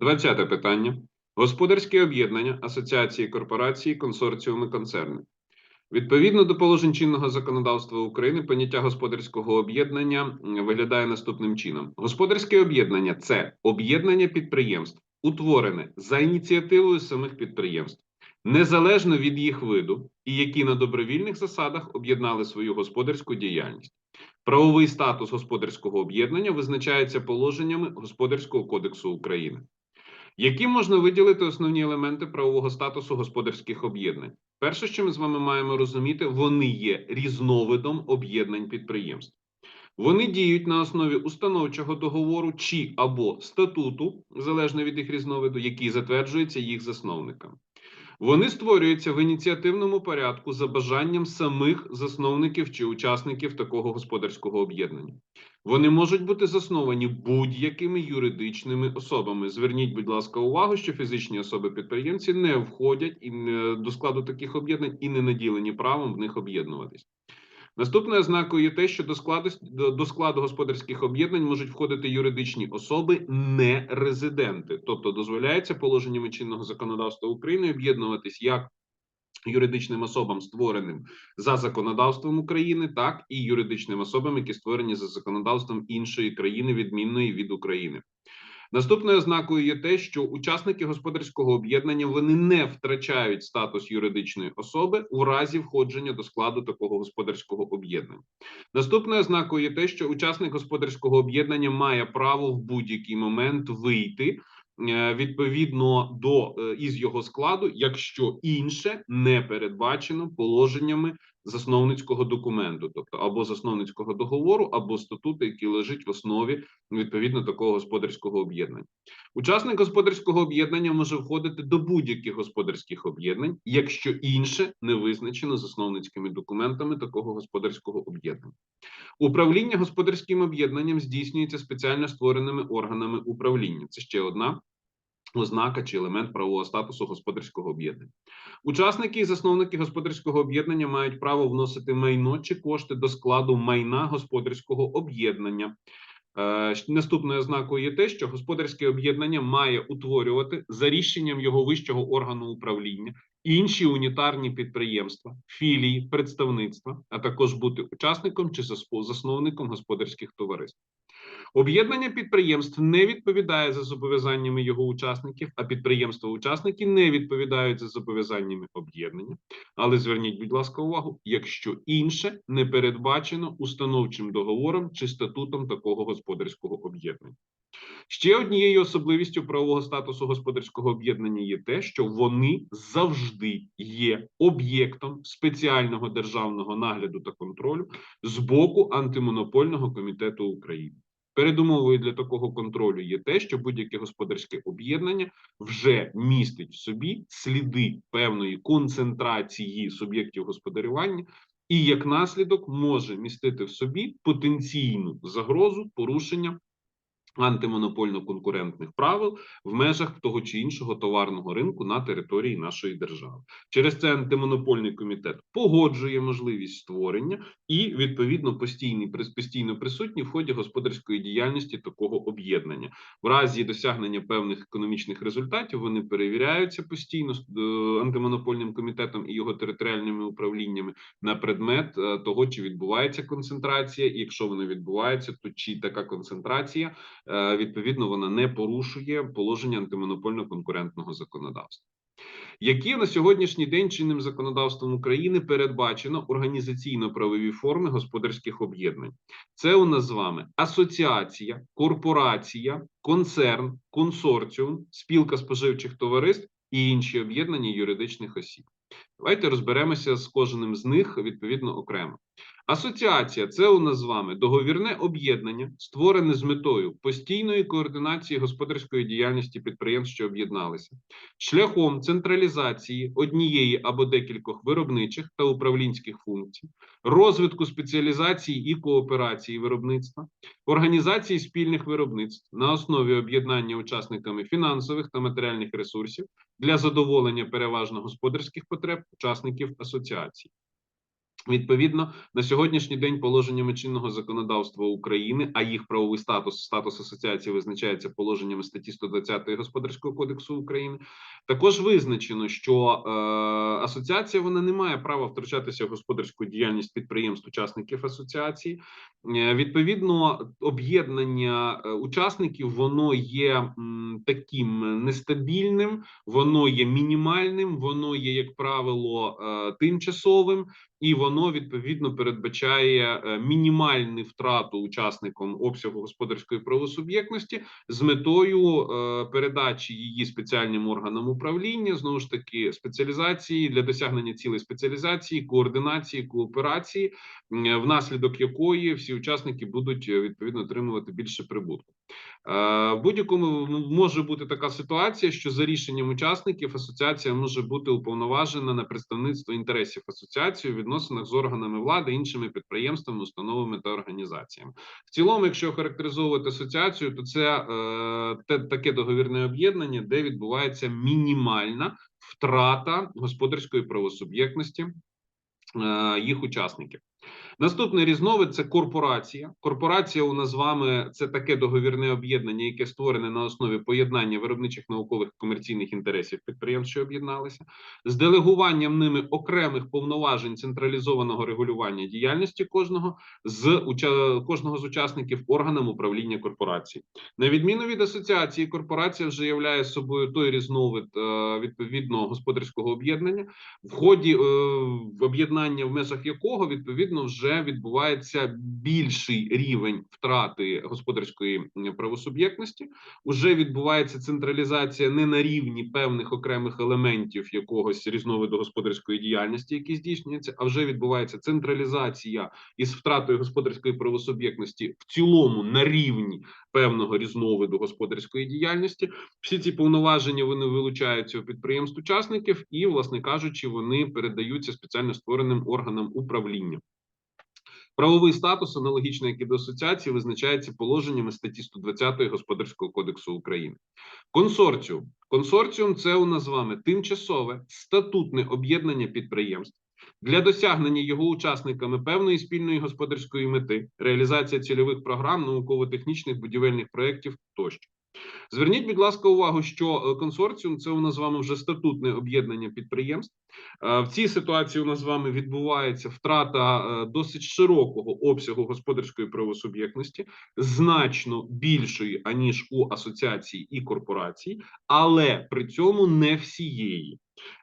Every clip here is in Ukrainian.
Двадцяте питання. Господарське об'єднання, асоціації, корпорації, консорціуми, концерни. Відповідно до положень чинного законодавства України, поняття господарського об'єднання виглядає наступним чином: господарське об'єднання це об'єднання підприємств, утворене за ініціативою самих підприємств, незалежно від їх виду, і які на добровільних засадах об'єднали свою господарську діяльність. Правовий статус господарського об'єднання визначається положеннями Господарського кодексу України. Які можна виділити основні елементи правового статусу господарських об'єднань? Перше, що ми з вами маємо розуміти, вони є різновидом об'єднань підприємств. Вони діють на основі установчого договору чи або статуту, залежно від їх різновиду, який затверджується їх засновниками. Вони створюються в ініціативному порядку за бажанням самих засновників чи учасників такого господарського об'єднання. Вони можуть бути засновані будь-якими юридичними особами. Зверніть, будь ласка, увагу, що фізичні особи-підприємці не входять до складу таких об'єднань і не наділені правом в них об'єднуватись. Наступною ознакою є те, що до складу, до, складу господарських об'єднань можуть входити юридичні особи не резиденти, тобто дозволяється положеннями чинного законодавства України об'єднуватись як юридичним особам, створеним за законодавством України, так і юридичним особам, які створені за законодавством іншої країни, відмінної від України. Наступною ознакою є те, що учасники господарського об'єднання вони не втрачають статус юридичної особи у разі входження до складу такого господарського об'єднання. Наступною ознакою є те, що учасник господарського об'єднання має право в будь-який момент вийти е, відповідно до е, із його складу, якщо інше не передбачено положеннями засновницького документу, тобто або засновницького договору, або статуту, який лежить в основі відповідно такого господарського об'єднання. Учасник господарського об'єднання може входити до будь-яких господарських об'єднань, якщо інше не визначено засновницькими документами такого господарського об'єднання. Управління господарським об'єднанням здійснюється спеціально створеними органами управління. Це ще одна ознака чи елемент правового статусу господарського об'єднання. Учасники і засновники господарського об'єднання мають право вносити майно чи кошти до складу майна господарського об'єднання. Е, Наступною ознакою є те, що господарське об'єднання має утворювати за рішенням його вищого органу управління інші унітарні підприємства, філії, представництва, а також бути учасником чи засновником господарських товариств. Об'єднання підприємств не відповідає за зобов'язаннями його учасників, а підприємства-учасники не відповідають за зобов'язаннями об'єднання. Але зверніть, будь ласка, увагу, якщо інше не передбачено установчим договором чи статутом такого господарського об'єднання. Ще однією особливістю правового статусу господарського об'єднання є те, що вони завжди є об'єктом спеціального державного нагляду та контролю з боку антимонопольного комітету України. Передумовою для такого контролю є те, що будь-яке господарське об'єднання вже містить в собі сліди певної концентрації суб'єктів господарювання, і як наслідок може містити в собі потенційну загрозу порушення антимонопольно-конкурентних правил в межах того чи іншого товарного ринку на території нашої держави. Через це антимонопольний комітет погоджує можливість створення і відповідно постійний прис- постійно присутній в ході господарської діяльності такого об'єднання. В разі досягнення певних економічних результатів вони перевіряються постійно е, антимонопольним комітетом і його територіальними управліннями на предмет е, того, чи відбувається концентрація, і якщо вона відбувається, то чи така концентрація відповідно вона не порушує положення антимонопольно-конкурентного законодавства. Які на сьогоднішній день чинним законодавством України передбачено організаційно-правові форми господарських об'єднань? Це у нас з вами асоціація, корпорація, концерн, консорціум, спілка споживчих товариств і інші об'єднання юридичних осіб. Давайте розберемося з кожним з них відповідно окремо. Асоціація це у нас з вами договірне об'єднання, створене з метою постійної координації господарської діяльності підприємств, що об'єдналися, шляхом централізації однієї або декількох виробничих та управлінських функцій, розвитку спеціалізації і кооперації виробництва, організації спільних виробництв на основі об'єднання учасниками фінансових та матеріальних ресурсів для задоволення переважно господарських потреб учасників асоціації. Відповідно, на сьогоднішній день положеннями чинного законодавства України, а їх правовий статус, статус асоціації визначається положеннями статті 120 Господарського кодексу України. Також визначено, що е, асоціація вона не має права втручатися в господарську діяльність підприємств, учасників асоціації. Е, відповідно, об'єднання е, учасників воно є м, таким нестабільним, воно є мінімальним, воно є, як правило, е, тимчасовим і воно відповідно передбачає е, мінімальну втрату учасникам обсягу господарської правосуб'єктності з метою е, передачі її спеціальним органам управління знову ж таки спеціалізації для досягнення цілей спеціалізації, координації, кооперації, внаслідок якої всі учасники будуть е, відповідно отримувати більше прибутку. Е, В будь-якому може бути така ситуація, що за рішенням учасників асоціація може бути уповноважена на представництво інтересів асоціації у відносинах з органами влади, іншими підприємствами, установами та організаціями. В цілому, якщо характеризовувати асоціацію, то це е, те таке договірне об'єднання, де відбувається мінімальна втрата господарської правосуб'єктності е, їх учасників. Наступний різновид це корпорація. Корпорація у нас з вами це таке договірне об'єднання, яке створене на основі поєднання виробничих наукових комерційних інтересів підприємств, що об'єдналися, з делегуванням ними окремих повноважень централізованого регулювання діяльності кожного з кожного з учасників органам управління корпорації. На відміну від асоціації, корпорація вже являє собою той різновид е, відповідного господарського об'єднання, в ході е, об'єднання в межах якого відповідно вже відбувається більший рівень втрати господарської правосуб'єктності. Уже відбувається централізація не на рівні певних окремих елементів якогось різновиду господарської діяльності, які здійснюються, а вже відбувається централізація із втратою господарської правосуб'єктності в цілому на рівні певного різновиду господарської діяльності. Всі ці повноваження вони вилучаються у підприємств учасників і, власне кажучи, вони передаються спеціально створеним органам управління. Правовий статус, аналогічно як і до асоціації, визначається положеннями статті 120 Господарського кодексу України. Консорціум. Консорціум це у нас з вами тимчасове статутне об'єднання підприємств для досягнення його учасниками певної спільної господарської мети, реалізація цільових програм, науково-технічних будівельних проєктів тощо. Зверніть, будь ласка, увагу, що е, консорціум це у нас з вами вже статутне об'єднання підприємств. Е, в цій ситуації у нас з вами відбувається втрата е, досить широкого обсягу господарської правосуб'єктності, значно більшої аніж у асоціації і корпорацій, але при цьому не всієї.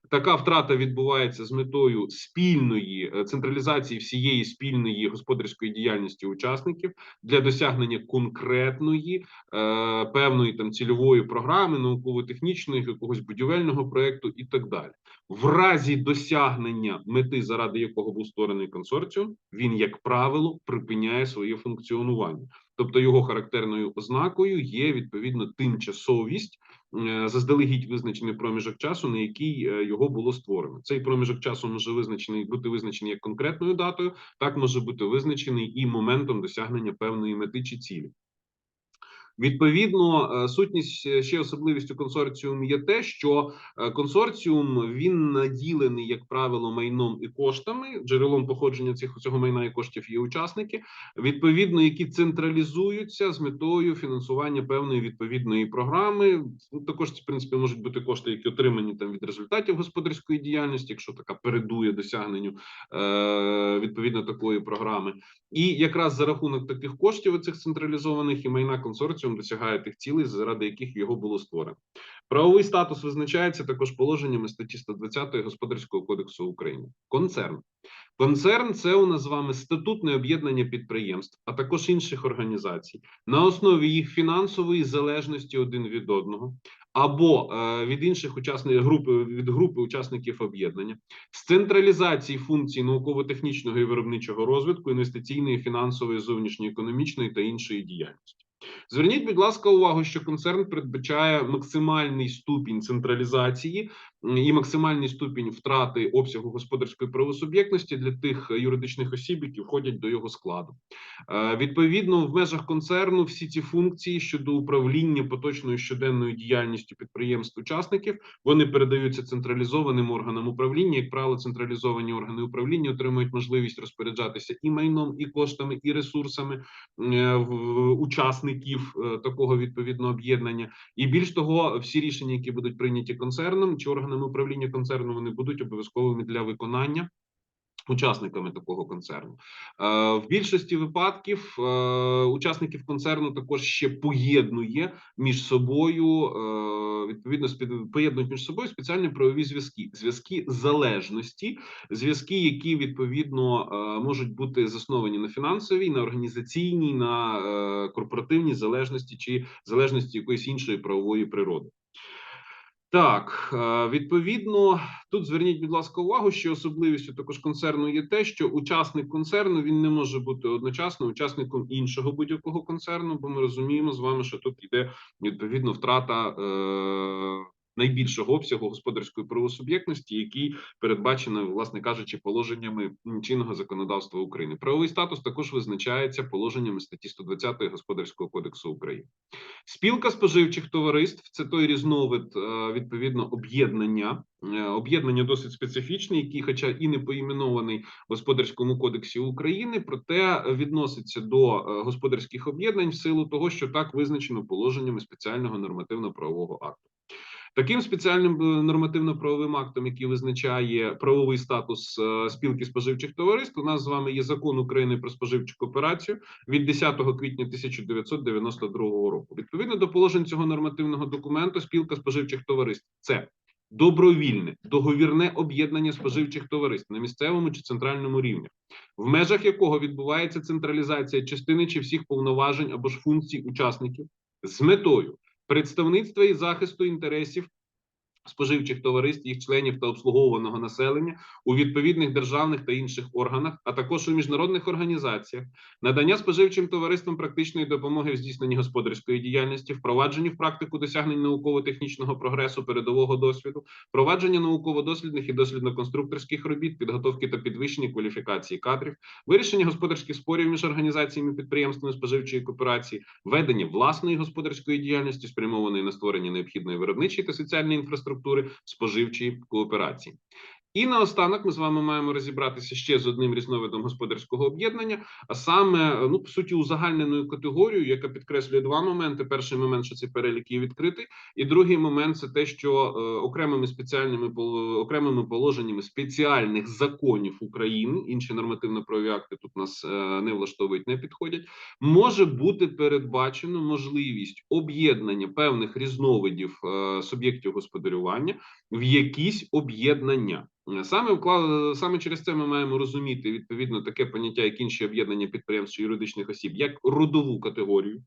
Така втрата відбувається з метою спільної е, централізації всієї спільної господарської діяльності учасників для досягнення конкретної е, певної там цільової програми, науково-технічної, якогось будівельного проекту і так далі. В разі досягнення мети, заради якого був створений консорціум, він, як правило, припиняє своє функціонування. Тобто його характерною ознакою є відповідно тимчасовість, заздалегідь визначений проміжок часу, на який е, його було створено. Цей проміжок часу може визначений бути визначений як конкретною датою, так може бути визначений і моментом досягнення певної мети чи цілі. Відповідно, е, сутність е, ще особливістю консорціуму є те, що е, консорціум він наділений, як правило, майном і коштами. Джерелом походження цих цього майна і коштів є учасники, відповідно, які централізуються з метою фінансування певної відповідної програми. Ну, також в принципі можуть бути кошти, які отримані там від результатів господарської діяльності, якщо така передує досягненню відповідно такої програми, і якраз за рахунок таких коштів цих централізованих і майна консорціум досягає тих цілей, заради яких його було створено. Правовий статус визначається також положеннями статті 120 Господарського кодексу України. Концерн. Концерн це у нас з вами статутне об'єднання підприємств, а також інших організацій на основі їх фінансової залежності один від одного. Або е, від інших учасників групи від групи учасників об'єднання з централізації функцій науково-технічного і виробничого розвитку, інвестиційної, фінансової, зовнішньоекономічної та іншої діяльності. Зверніть, будь ласка, увагу, що концерн передбачає максимальний ступінь централізації і максимальний ступінь втрати обсягу господарської правосуб'єктності для тих е, юридичних осіб, які входять до його складу. Е, Відповідно, в межах концерну всі ці функції щодо управління поточною щоденною діяльністю підприємств-учасників вони передаються централізованим органам управління. Як правило, централізовані органи управління отримують можливість розпоряджатися і майном, і коштами, і ресурсами е, учасників такого відповідного об'єднання. І більш того, всі рішення, які будуть прийняті концерном чи органами управління концерну, вони будуть обов'язковими для виконання. Учасниками такого концерну Е, в більшості випадків е, учасників концерну також ще поєднує між собою е, відповідно поєднують між собою спеціальні правові зв'язки, зв'язки залежності, зв'язки, які відповідно можуть бути засновані на фінансовій, на організаційній, на корпоративній залежності чи залежності якоїсь іншої правової природи. Так, е, відповідно, тут зверніть, будь ласка, увагу, що особливістю також концерну є те, що учасник концерну він не може бути одночасно учасником іншого будь-якого концерну, бо ми розуміємо з вами, що тут йде відповідно втрата е, найбільшого обсягу господарської правосуб'єктності, який передбачено, власне кажучи, положеннями чинного законодавства України. Правовий статус також визначається положеннями статті 120 Господарського кодексу України. Спілка споживчих товариств це той різновид е, відповідно об'єднання. Е, Об'єднання досить специфічне, який, хоча і не поіменований в господарському кодексі України, проте відноситься до е, господарських об'єднань в силу того, що так визначено положеннями спеціального нормативно-правового акту. Таким спеціальним е, нормативно-правовим актом, який визначає правовий статус е, спілки споживчих товариств, у нас з вами є закон України про споживчу кооперацію від 10 квітня 1992 року. Відповідно до положень цього нормативного документу, спілка споживчих товариств це добровільне договірне об'єднання споживчих товариств на місцевому чи центральному рівні, в межах якого відбувається централізація частини чи всіх повноважень або ж функцій учасників з метою представництва і захисту інтересів споживчих товариств, їх членів та обслуговуваного населення у відповідних державних та інших органах, а також у міжнародних організаціях, надання споживчим товариствам практичної допомоги в здійсненні господарської діяльності, впровадженні в практику досягнень науково-технічного прогресу передового досвіду, впровадження науково-дослідних і дослідно-конструкторських робіт, підготовки та підвищення кваліфікації кадрів, вирішення господарських спорів між організаціями підприємствами споживчої кооперації, ведення власної господарської діяльності, спрямованої на створення необхідної виробничої та соціальної інфраструктури споживчої кооперації. І наостанок ми з вами маємо розібратися ще з одним різновидом господарського об'єднання, а саме, ну по суті, узагальненою категорією, яка підкреслює два моменти: перший момент, що цей перелік є відкритий, і другий момент це те, що е, окремими спеціальними окремими положеннями спеціальних законів України, інші нормативно-правові акти тут нас е, не влаштовують, не підходять. Може бути передбачено можливість об'єднання певних різновидів е, суб'єктів господарювання в якісь об'єднання. Е, Саме саме через це ми маємо розуміти відповідно таке поняття, як інші об'єднання підприємств чи юридичних осіб, як родову категорію.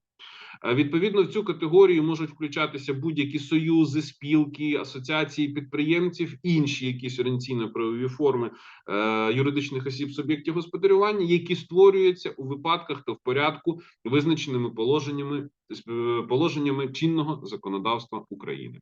Е, Відповідно, в цю категорію можуть включатися будь-які союзи, спілки, асоціації підприємців, інші якісь організаційно-правові форми е, юридичних осіб суб'єктів господарювання, які створюються у випадках та в порядку, визначеними положеннями е, положеннями чинного законодавства України.